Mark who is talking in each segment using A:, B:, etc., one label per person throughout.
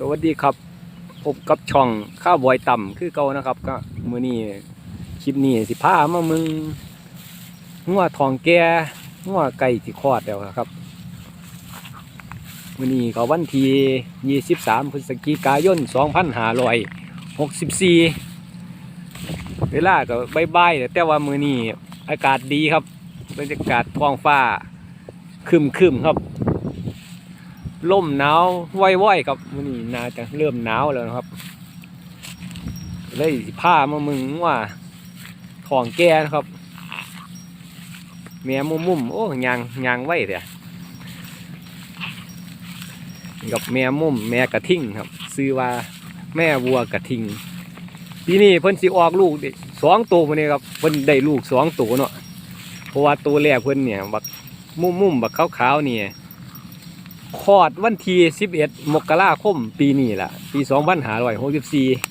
A: สวัสดีครับพบกับช่องข้าวบอยต่ำคือเก่านะครับ ก็มือนี้คลิปนี้สิพามามึงงัวทองแก่งัวไก่ที่คลอดแล้วครับ มือนี้ก็วันที่23พฤศจิกายน 2564 เวลาก็บ่ายๆแต่ว่ามือนี้อากาศดีครับบรรยากาศท้องฟ้าครึมๆครับ ลมหนาวว่อยๆครับมื้อนี้นาจะเริ่มหนาวแล้วนะครับ เลยผ้ามามึงว่าทองแก่นะครับแม่มุมมุมโอ้ยางยางไว้เด้อนี่กับแม่มุมแม่กระทิ่งครับ ซื้อว่าแม่วัวกระทิ่งปีนี้เพิ่นสิออกลูกด้สองตัวมาเนี่ยครับเพิ่นได้ลูกสองตัวเนาะเพราะว่าตัวแรกเพิ่นเนี่ยบักมุมมุมบักขาวๆเนี่ย คลอดวันที่11 มกราคมปีนี้ล่ะ ปี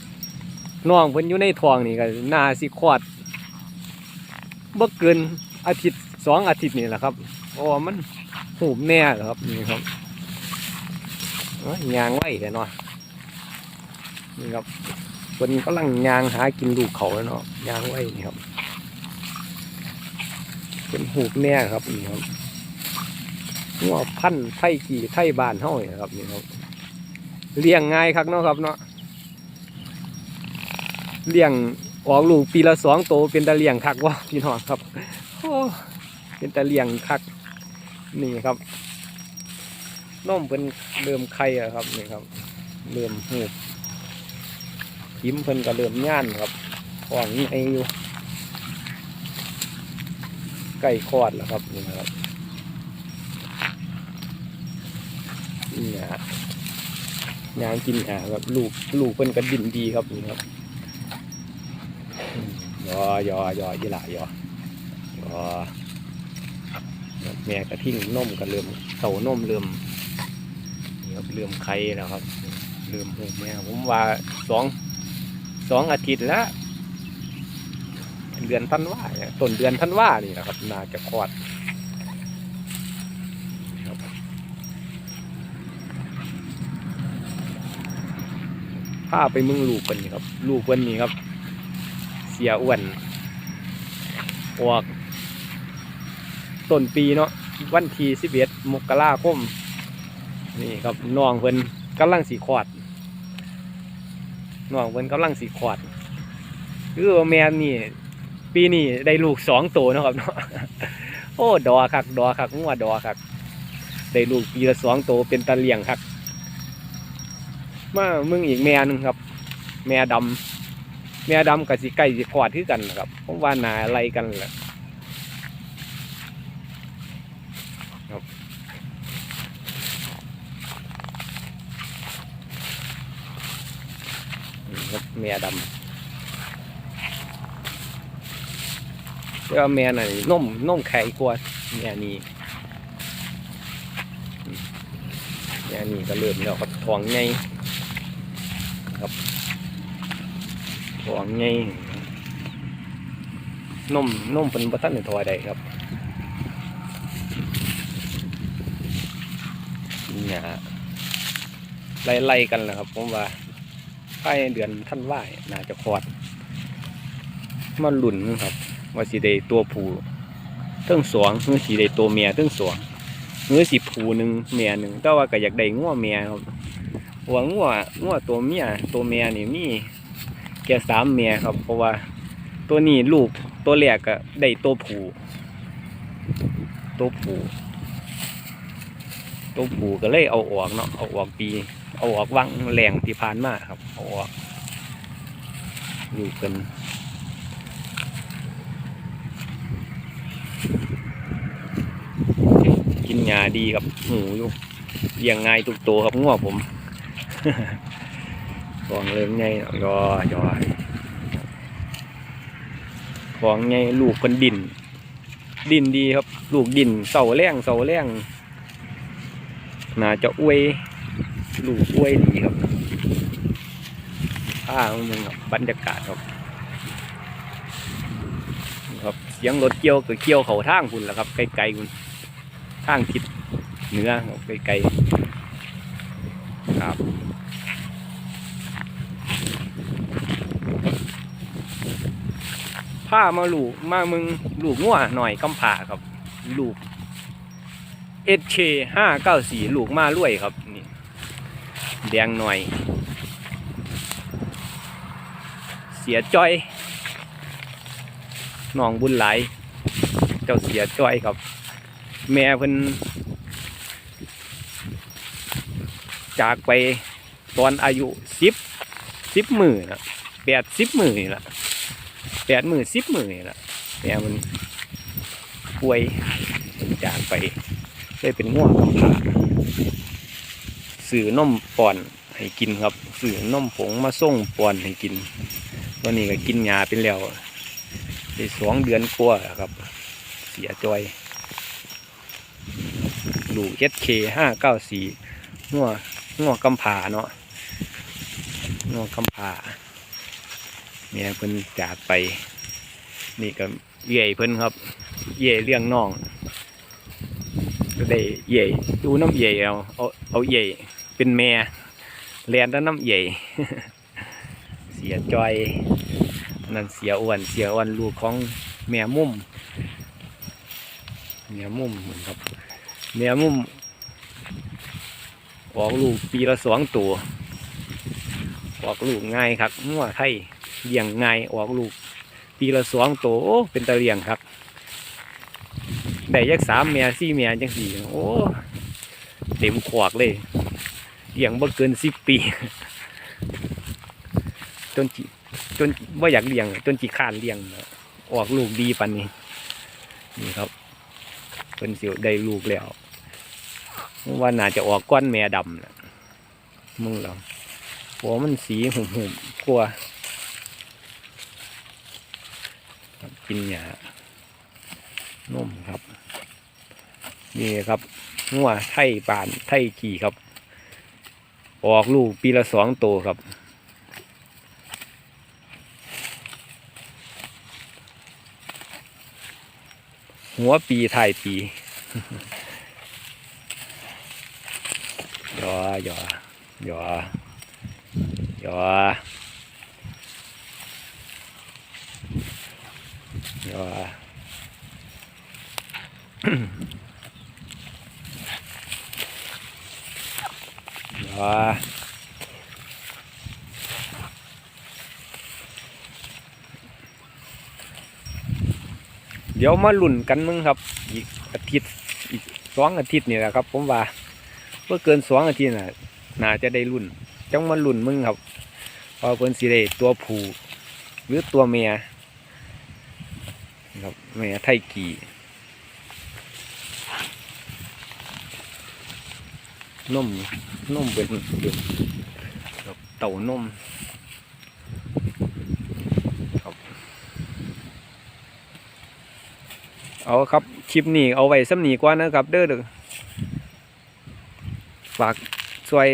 A: 2564น้องเพิ่นอยู่ในท้องนี่ก็น่าสิคลอดบ่เกินอาทิตย์สองอาทิตย์นี่แหละครับเพราะว่ามันหูบแน่แหละครับนี่ครับเอ้ยยางไว้แต่เนาะนี่ครับเพิ่นกำลังยางหากินลูกเขาแล้วเนาะยางไว้นี่ครับเป็นหูบแน่ครับนี่ครับ งัวพันธุ์ไทยกี่ไทยบานเฮานี่ครับนี่ครับเลี้ยงง่ายครับเนาะครับเนาะเลี้ยงออกลูกปีละสองโตเป็นตะเลี้ยงคักว่าพี่น้องครับโอ้เป็นตะเลี้ยงคักนี่ครับน้อมเป็นเริ่มไข่อะครับนี่ครับเริ่มหูบยิ้มเพิ่นก็เริ่มย่านครับของไออยู่ใกล้คอดแล้วครับนี่ครับ นี่นะฮะยางกินอ่าแบบลูกลูกเพิ่นก็ดินดีครับนี่ครับยอยอยอยี่หล่ายอยอแม่กระทิ้งนมก็เริ่มเต่านมเริ่มนี่ครับเริ่มไข่แล้วครับเริ่มหูแม่ผมว่าสองสองอาทิตย์แล้วเดือนธันวาเนี่ยต้นเดือนธันว่านี่นะครับ นาจะคลอด พาไปมึงลูกเพิ่นนี่ครับ ลูกเพิ่นนี่ครับ เสียอ้วนออกต้นปีเนาะวันที่สิบเอ็ดมกราคม นี่ครับน้องเพิ่นกำลังสีขวดน้องเพิ่นกำลังสีขวดคือแม่นี่ ปีนี้ได้ลูกสองตัวนะครับเนาะโอ้ดอคักดอคักงัวดอคักได้ลูกปีละสองตัวเป็นตะเลียงคัก มามึงอีกแม่หนึงครับ แม่ดำแม่ดำกับสีไก่สีขวดคือกันนะครับผมว่านาอะไรกันแหละครับนี่ครับแม่ดำแล้วาแม่น่ะนุ่มนุ่มไข่กว่าแม่นี้อืมแม่นี้ก็เริ่มแล้วครับท้อง ใหญ่ของไงนมนมเป็นบัตันในตัวใดครับนี่ฮะไล่ไล่กันแหละครับ ผมว่าภายเดือนท่านว่าน่าจะคลอดมาหลุนครับ ว่าสีได้ตัวผู้เทั้งสองหรือสีได้ตัวเมียเทั้งสองหรือสีผู้หนึ่งเมียหนึ่งแต่ว่าก็อยากได้งัวเมียครับ หวังว่างัวตัวเมียตัวเมียนี่มีแก่สามเมียครับ เพราะว่าตัวนี้ลูกตัวแรกก็ได้ตัวผูตัวผูตัวผูก็เลยเอาออกเนาะเอาออกปี เอาออกวังแรงที่ผ่านมาครับเอาออกลูกกันกินหญ้าดีครับหูอยู่เลี้ยงง่ายทุกตัวครับง้อผม ของเริ่มไงยอยอของไงลูกคนดิน ดินดีครับ ลูกดินเสาแรงเสาแรงน่าจะอวยลูกอวยดีครับข้ามันครับบรรยากาศครับครับเสียงรถเกี่ยวก็เกี่ยวเขาทางคุณแหละครับไกลๆคุณทางทิศเหนือครับไกลๆครับ ผ้ามาลูกมามึงลูกงัวหน่อยกำผาครับ ลูกเอชเคห้าเก้าสี่ลูกมาลุ่ยครับนี่แดงหน่อย เสียจ้อยน้องบุญหลาย เจ้าเสียจ้อยครับ แม่เพิ่นจากไปตอนอายุสิบสิบมือนะแปดสิบมือนี่ละ แปดหมือสิบหมือนี่ละแม่ยมันป่วยเพิ่นจากไปเลยเป็นง่วงกำพาสื่อนมป่อนให้กินครับ สื่อนมผงมาส่งป่อนให้กินวันนี้ก็กินยาเป็นแล้วได้สองเดือนกว่าแล้วครับ เสียจอยลูกเอสเคห้าเก้าสี่งัวงัวกำผาเนาะงัวกำผา เมียเพิ่นจากไป นี่ก็เย่เพิ่นครับ เย่เลี้ยงน้องก็ได้เย่ดูน้ำเย่เอาเอาเอาเย่เป็นแม่แลนแล้วน้ำเย่เสียจอยนั่นเสียอ้วนเสียอ้วนลูกของแม่มุ่มเมียมุมเหมือนครับเมียมุมออกลูกปีละสองตัวออกลูกง่ายครับงัวไทย เลี้ยงง่ายออกลูก ปีละสองตัวโอ้เป็นตะเลียงครับได้ยักสามเมียสี่เมียจังสี่โอ้เต็มขวากเลยเลี้ยงบ่เกินสิบปี จนจิจนว่าอยากเลี้ยง จนจีขานเลี้ยงออกลูกดีปันนี้นี่ครับเป็นสิวได้ลูกแล้วว่าน่าจะออกก้อนแม่ดำนะมึงเหรอหัวมันสีหูหุ่มๆกลัวครับ กินหญ้านุ่มครับ นี่ครับงัวไทยปานไทยขี่ครับ ออกลูกปีละสองโตวครับ หัวปีถ่ายปียอยอยอยอ ยอยอเดี๋ยวมาลุ่นกันมึงครับ อีกอาทิตย์อีกสองอาทิตย์นี่แหละครับ ผมว่าเมื่อเกินสองอาทิตย์น่ะน่าจะได้รุ่นจังมาลุ่นมึงครับพอเพิ่นสิได้ตัวผู้หรือตัวเมีย ครับเมียไทยกีนมนมเป็นเป็นแบบเต่านมครับ เอาครับ คลิปนี้เอาไว้สำหนีกว่านะครับ เด้อเด้อฝากสวย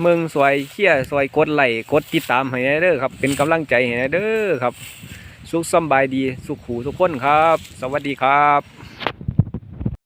A: เมืองสวยเชี่ยสวยกดไลค์กดติดตามให้ได้เด้อครับ เป็นกำลังใจให้ได้เด้อครับ สุขสบายดีสุขหูทุกคนครับ สวัสดีครับ